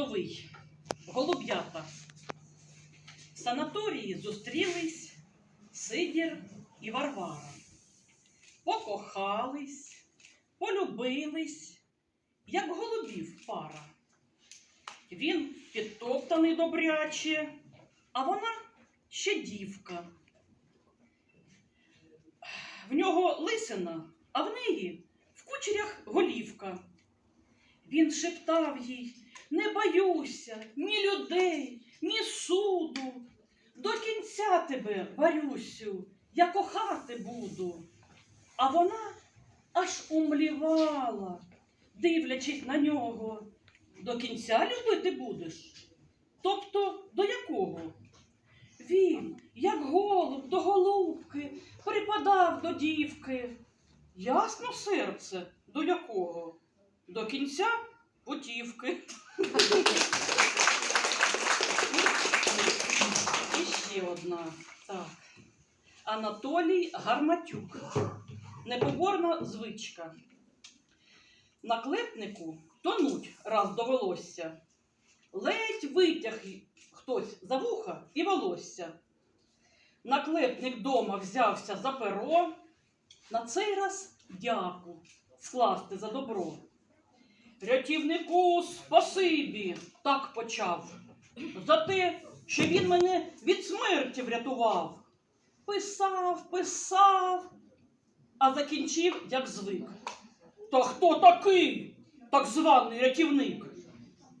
гніздовий, голуб'ята. В санаторії зустрілись Сидір і Варвара. Покохались, полюбились, як голубів пара. Він підтоптаний добряче, а вона ще дівка. В нього лисина, а в неї в кучерях голівка. Він шептав їй: не боюся ні людей, ні суду. До кінця тебе, Варюсю, я кохати буду. А вона аж умлівала, дивлячись на нього. До кінця любити будеш? Тобто до якого? Він, як голуб до голубки, припадав до дівки. Ясно серце, до якого? До кінця путівки. І ще одна. Так. Анатолій Гарматюк. Непоборна звичка. На клепнику тонуть раз довелося. Ледь витяг хтось за вуха і волосся. Наклепник дома взявся за перо, на цей раз дяку скласти за добро. Рятівнику спасибі, так почав, за те, що він мене від смерті врятував. Писав, писав, а закінчив, як звик. Та хто такий, так званий рятівник?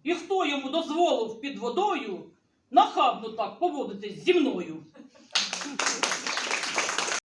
І хто йому дозволив під водою нахабно так поводитись зі мною?